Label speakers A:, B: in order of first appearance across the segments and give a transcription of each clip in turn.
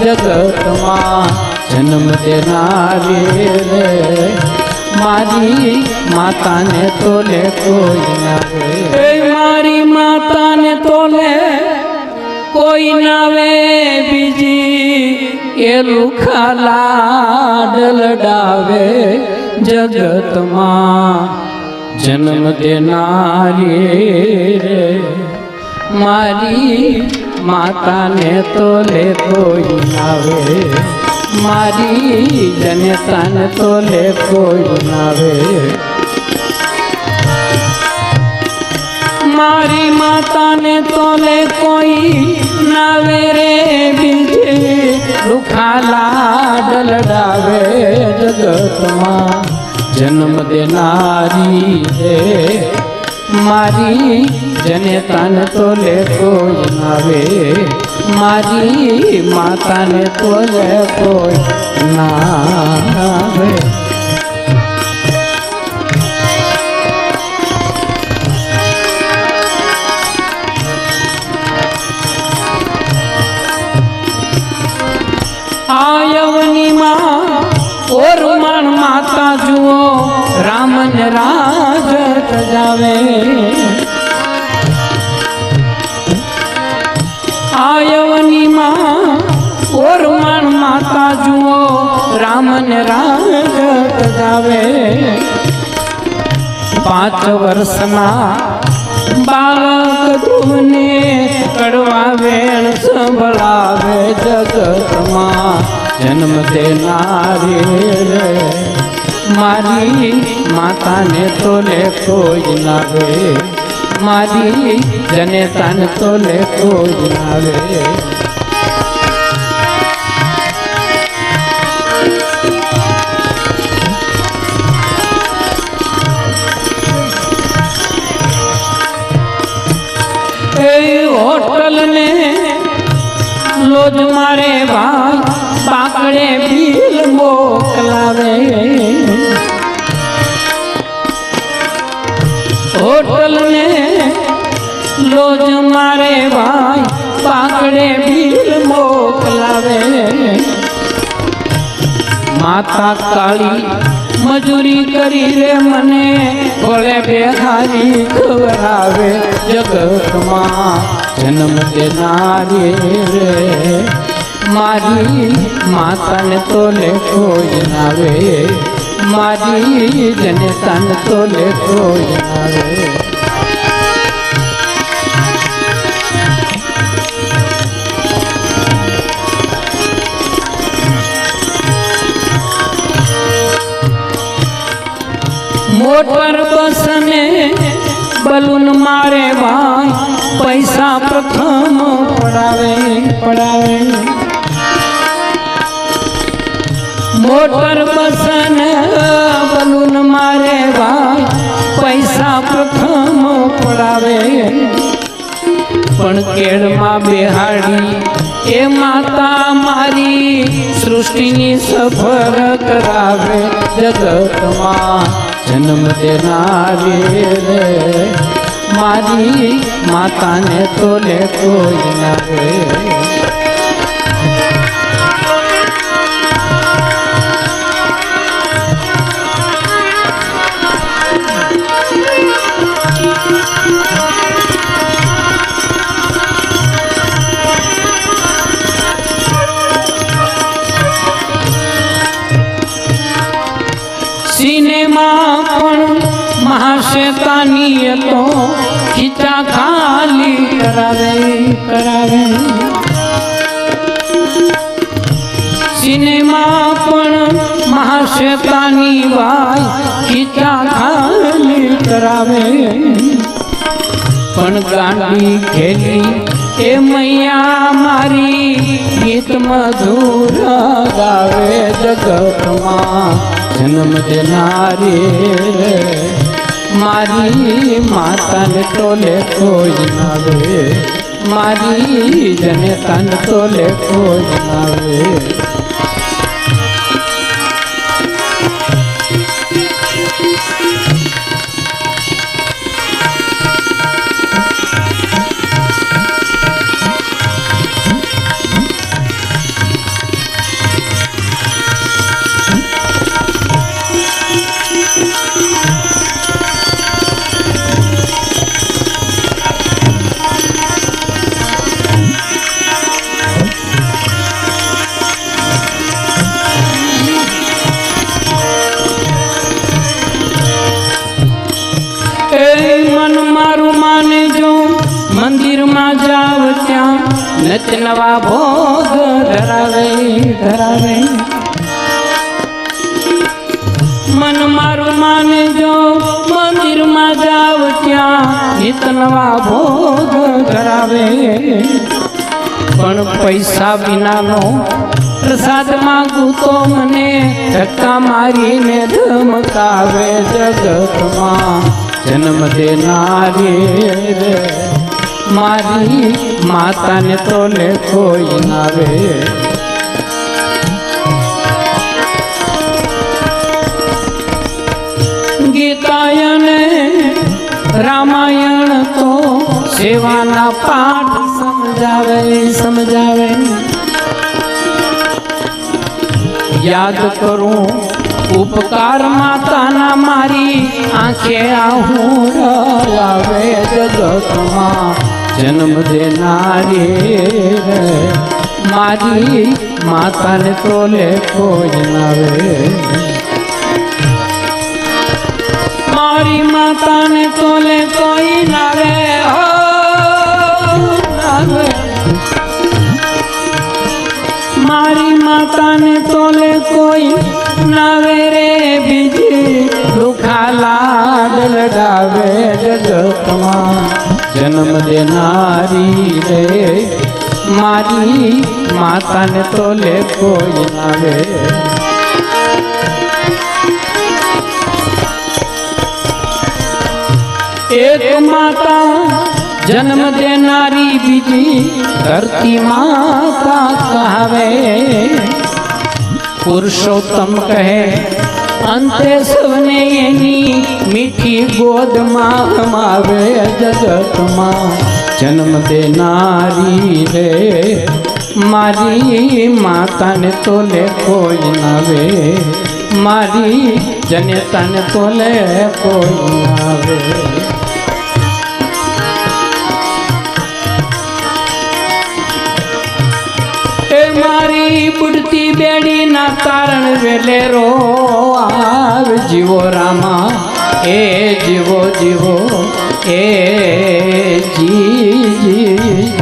A: જગતમાં જન્મ દેનારી રે. મારી માતાને તોલે કોઈ ના રે. મારી માતાને તોલે કોઈ નાવે બીજી એ લુખાલા ડલડાવે જગતમાં જન્મ દેનારી રે. મારી માતાને તોલે કોઈ આવે. મારી જનતાને તોલે કોઈ આવે. મારી માતાને તોલે કોઈ નાવે રે બીજે. દુખાલા ડલડાવે જગતમાં. જન્મ દેનારી હે મારી જનેતાને તોલે કોઈ નાવે મારી માતાને તોલે કોઈ નાવે રામન રાજ તજાવે પાંચ વર્ષમાં બાળક ધૂને કડવા વેણ સંભળાવે જગતમાં. જન્મ દેનારી રે, મારી માતાને તોલે કોઈ નાવે મારી જનેતાને તોલે કોઈ નાવે એ લોજ મારે ભાઈ બાકડે બિલ મોકલાવે હોટલ ને લોજ મારે ભાઈ બાકડે બિલ મોકલાવે માતા કાળી મજૂરી કરી રે મને ભલે બેહારી ખવડાવે જગતમાં જન્મ દેનારી રે મારી માતાને તોલે કોઈ નાવે મારી જનતાને તોલે કોઈ નાવે મોટર બસ ને બલૂન મારે ભાઈ પૈસા પ્રથમ પડાવે પડાવે મોટર બસ ને બલૂન મારે ભાઈ પૈસા પ્રથમ પડાવે પણ કેળમાં બેહાડી એ માતા મારી સૃષ્ટિની સફર કરાવે જગતમાં જન્મ દેનારી રે મારી માતાને તોલે કોઈ ના સિનેમા સિનેમા પણ મહાશ્વેતાની વાય ગીતા ખાલી કરાવે. પણ ગાંડી ખેલી એ મૈયા મારી ગીત મધુર ગાવે જગતમાં. જન્મ દેનારી મારી માતાને તોલે કોઈ નાવે મારી જનતાને તોલે કોઈ નાવે નવા ભોગ ધરાવે ધરાવે. મન મારું માનજો, મંદિરમાં જાવ ત્યાં. નિત નવા ભોગ ધરાવે. પણ પૈસા વિનાનો પ્રસાદ માંગું તો મને ધક્કા મારીને ધમકાવે જગતમાં. જન્મ દેનારી રે. મારી માતાને તો લે કોઈ નાવે ગીતાયને રામાયણ તો સેવાના પાઠ સમજાવે સમજાવે. યાદ કરું, ઉપકાર માતાના મારી આંખે આવું લાવે જગતમાં જન્મ દેનારી રે મારી માતાને તો લે કોઈ નાવે મારી માતાને તોલે કોઈ નાવે હો નાવે મારી માતાને તોલે કોઈ નાવે રે બીજી દુખા લાડ લગાવે જગતમાં જન્મ દેનારી રે મારી માતાને તોલે કોઈ નાવે એક માતા જન્મ દેનારી બીજી ધરતી માતા કહાવે પુરુષોત્તમ કહે અંતે સૌને એની મીઠી ગોદમાં હમાવે જગતમાં જન્મ દેનારી રે મારી માતાને તો લે કોઈ નાવે મારી જનેતાને તો લે કોઈ નાવે એ મારી બુડતી બેડી ના તારણ વેલેરો આવ જીવો રામા, એ જીવો જીવો, એ જી જી.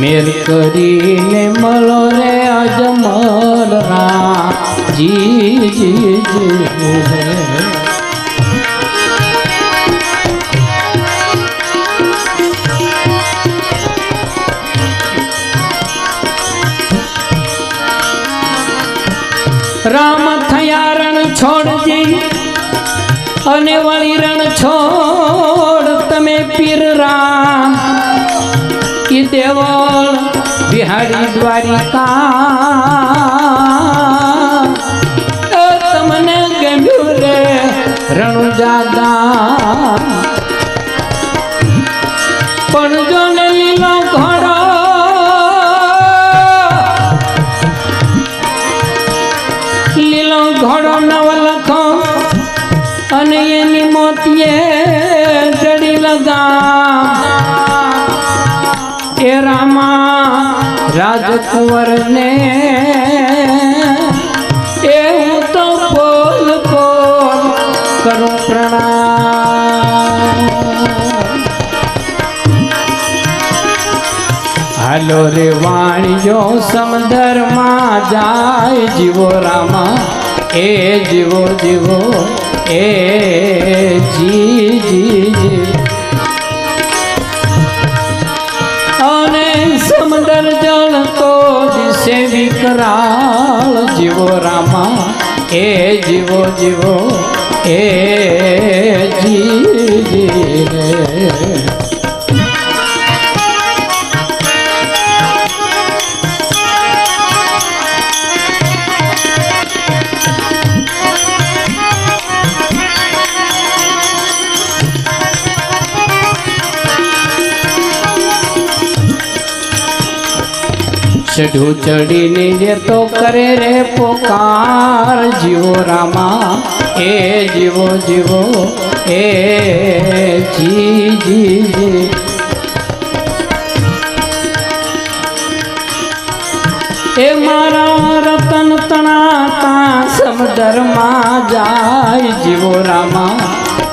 A: મેર કરીને મળો રે અજમલ રા જી જી જી. અને વળી રણ છોડ તમે પીરરા. ઈ દેવળ બિહારી દ્વારિકા. તમને ગમ્યું રે રણુજાદા પણ જો લીલો ઘોડો. લીલો ઘોડો નવલખો અને એની મોતીએ ચડી લગા એ રામા રાજકુંવર ને એ હું તો બોલ બોલ કરું પ્રણામ. હાલો રે વાણિયો સમંદરમાં જાય જીવો રામા. એ જીવો જીવો એ જી જી જી. અને સમંદર જળ તો દિશે વિકરાળ જીવો રામા. એ જીવો જીવો, એ જી જી રે. ચઢું ચડીને જે તો કરે રે પોકાર જીવો રામા એ જીવો જીવો એ જી જી જી એ મારા રતન તણાતા સમદરમાં જાય જીવો રામા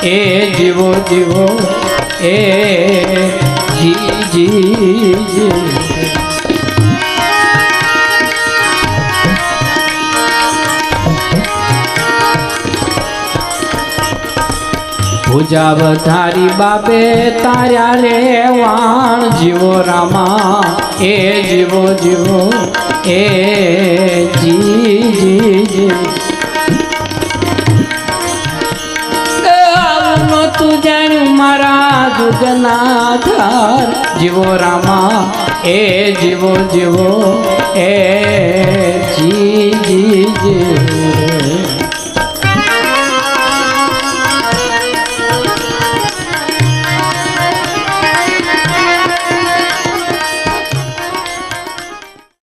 A: એ જીવો જીવો એ જી જી જી ભુજા ભુજાવધારી બાબે તાર્યા રે વાણ. જીવો રામા, એ જીવો જીવો, એ જી જી જી. તું જાણ્યું મારા જુગના ધાર જીવો રામા, એ જીવો જીવો, એ જી જી જી.